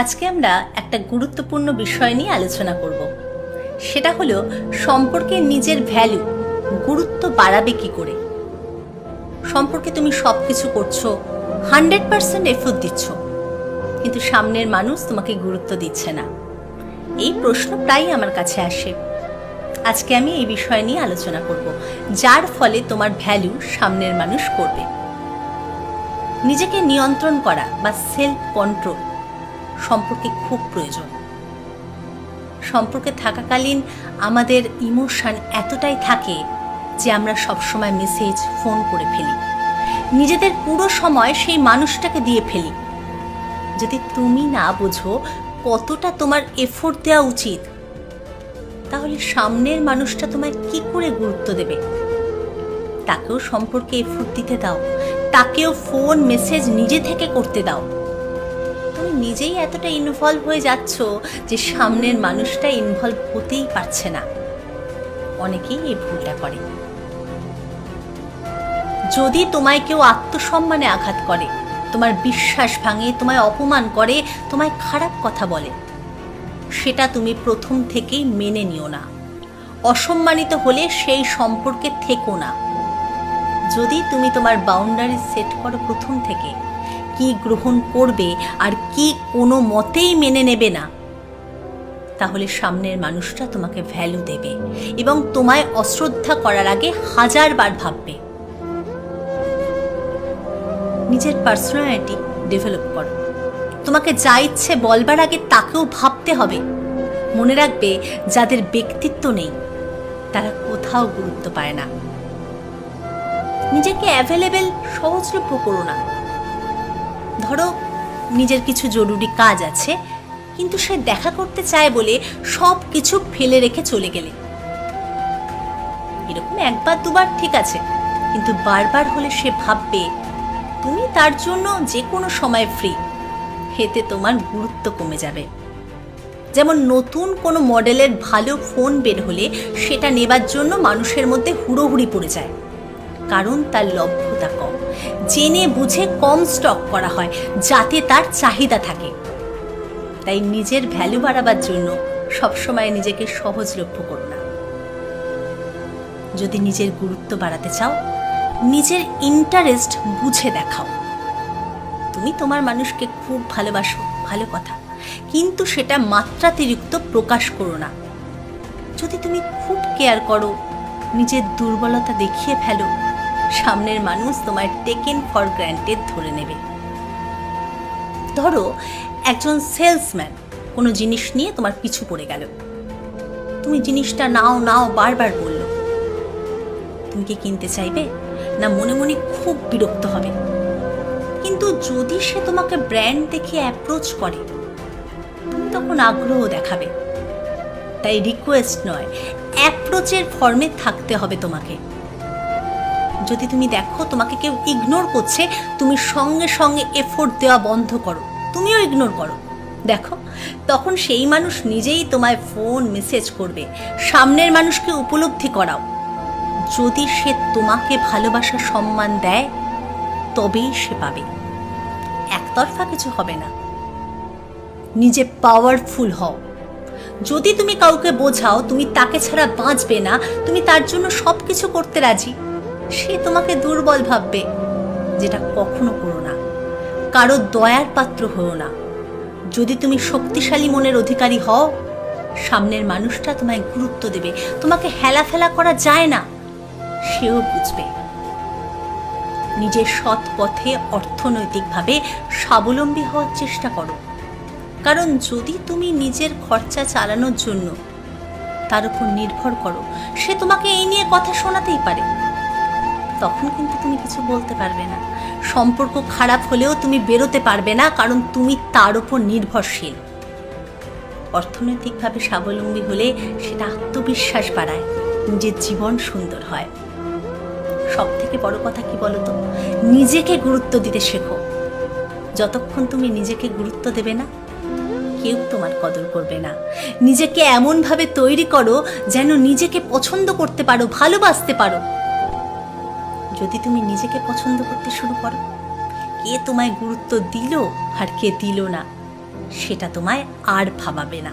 আজকে আমরা একটা গুরুত্বপূর্ণ বিষয় নিয়ে আলোচনা করব। সেটা হলো সম্পর্কে নিজের ভ্যালু গুরুত্ব বাড়াবে কি করে? সম্পর্কে তুমি সব কিছু করছ হান্ড্রেড পার্সেন্ট এফোর্ট দিচ্ছ, কিন্তু সামনের মানুষ তোমাকে গুরুত্ব দিচ্ছে না। এই প্রশ্ন প্রায়ই আমার কাছে আসে। আজকে আমি এই বিষয় নিয়ে আলোচনা করব, যার ফলে তোমার ভ্যালু সামনের মানুষ করবে। নিজেকে নিয়ন্ত্রণ করা বা সেলফ কন্ট্রোল সম্পর্কে খুব প্রয়োজন। সম্পর্কে থাকাকালীন আমাদের ইমোশন এতটাই থাকে যে আমরা সবসময় মেসেজ, ফোন করে ফেলি। নিজেদের পুরো সময় সেই মানুষটাকে দিয়ে ফেলি। যদি তুমি না বোঝো কতটা তোমার এফোর্ট দেওয়া উচিত, তাহলে সামনের মানুষটা তোমায় কি করে গুরুত্ব দেবে? তাকেও সম্পর্কে এফোর্ট দিতে দাও। তাকেও ফোন মেসেজ নিজে থেকে করতে দাও। তুমি নিজেই এতটা ইনভলভ হয়ে যাচ্ছ যে সামনের মানুষটা ইনভলভ হতেই পারছে না। অনেকেই এই ভুলটা করে। যদি তোমায় কেউ আত্মসম্মানে আঘাত করে, তোমার বিশ্বাস ভাঙে, তোমায় অপমান করে, তোমায় খারাপ কথা বলে, সেটা তুমি প্রথম থেকেই মেনে নিও না। অসম্মানিত হলে সেই সম্পর্কে থেকো না। যদি তুমি তোমার বাউন্ডারি সেট করো প্রথম থেকে কি গ্রহণ করবে আর কি কোনো মতেই মেনে নেবে না। তাহলে সামনের মানুষটা তোমাকে ভ্যালু দেবে এবং তোমায় অশ্রদ্ধা করার আগে হাজারবার ভাববে। নিজের পার্সোনালিটি ডেভেলপ করো। তোমাকে যা ইচ্ছে বলবার আগে তাকেও ভাবতে হবে। মনে রাখবে যাদের ব্যক্তিত্ব নেই, তারা কোথাও গুরুত্ব পায় না। নিজেকে অ্যাভেলেবেল সহজলভ্য করো না। ধরো, নিজের কিছু জরুরি কাজ আছে, কিন্তু সে দেখা করতে চায় বলে সব কিছু ফেলে রেখে চলে গেলে। এরকম একবার দুবার ঠিক আছে, কিন্তু বারবার হলে সে ভাববে, তুমি তার জন্য যে কোনো সময় ফ্রি এতে তোমার গুরুত্ব কমে যাবে। যেমন নতুন কোনো মডেলের ভালো ফোন বের হলে সেটা নেবার জন্য মানুষের মধ্যে হুড়োহুড়ি পড়ে যায়, কারণ তার লভ্যতা কম জেনে বুঝে কম স্টক করা হয়, যাতে তার চাহিদা থাকে। তাই নিজের ভ্যালু বাড়াবার জন্য সবসময় নিজেকে সহজলভ্য করো না। যদি নিজের গুরুত্ব বাড়াতে চাও, নিজের ইন্টারেস্ট বুঝে দেখাও। তুমি তোমার মানুষকে খুব ভালোবাসো, ভালো কথা। কিন্তু সেটা মাত্রাতিরিক্ত প্রকাশ করো না। যদি তুমি খুব কেয়ার করো, নিজের দুর্বলতা দেখিয়ে ফেলো সামনের মানুষ তোমায় টেকেন ফর গ্র্যান্টেড ধরে নেবে। ধরো, একজন সেলসম্যান কোনো জিনিস নিয়ে তোমার পিছু পড়ে গেল। তুমি জিনিসটা নাও নাও, বারবার বলল। তুমি কি কিনতে চাইবে? না মনে মনে খুব বিরক্ত হবে। কিন্তু যদি সে তোমাকে ব্র্যান্ড দেখে অ্যাপ্রোচ করে, তুমি তখন আগ্রহ দেখাবে। তাই রিকোয়েস্ট নয় অ্যাপ্রোচের ফর্মে থাকতে হবে তোমাকে। যদি তুমি দেখো তোমাকে কেউ ইগনোর করছে, তুমি সঙ্গে সঙ্গে এফোর্ট দেওয়া বন্ধ করো। তুমিও ইগনোর করো। দেখো, তখন সেই মানুষ নিজেই তোমায় ফোন মেসেজ করবে। সামনের মানুষকে উপলব্ধি করাও। যদি সে তোমাকে ভালোবাসা সম্মান দেয়, তবেই সে পাবে। একতরফা কিছু হবে না। নিজে পাওয়ারফুল হও। যদি তুমি কাউকে বোঝাও, তুমি তাকে ছাড়া বাঁচবে না, তুমি তার জন্য সব কিছু করতে রাজি। সে তোমাকে দুর্বল ভাববে, যেটা কখনো করো না। কারও দয়ার পাত্র হও না। যদি তুমি শক্তিশালী মনের অধিকারী হও, সামনের মানুষটা তোমায় গুরুত্ব দেবে। তোমাকে হেলাফেলা করা যায় না, সেও বুঝবে। নিজের সৎ পথে অর্থনৈতিকভাবে স্বাবলম্বী হওয়ার চেষ্টা করো। কারণ যদি তুমি নিজের খরচা চালানোর জন্য তার উপর নির্ভর করো, সে তোমাকে এই নিয়ে কথা শোনাতেই পারে। তখন কিন্তু তুমি কিছু বলতে পারবে না। সম্পর্ক খারাপ হলেও তুমি বেরোতে পারবে না, কারণ তুমি তার উপর নির্ভরশীল। অর্থনৈতিকভাবে স্বাবলম্বী হলে সেটা আত্মবিশ্বাস বাড়ায়, নিজের জীবন সুন্দর হয়। সব থেকে বড় কথা কি বলতো? নিজেকে গুরুত্ব দিতে শেখো। যতক্ষণ তুমি নিজেকে গুরুত্ব দেবে না, কেউ তোমার কদর করবে না। নিজেকে এমনভাবে তৈরি করো যেন নিজেকে পছন্দ করতে পারো, ভালোবাসতে পারো। যদি তুমি নিজেকে পছন্দ করতে শুরু করো। কে তোমায় গুরুত্ব দিল আর কে দিল না, সেটা তোমায় আর ভাবাবে না।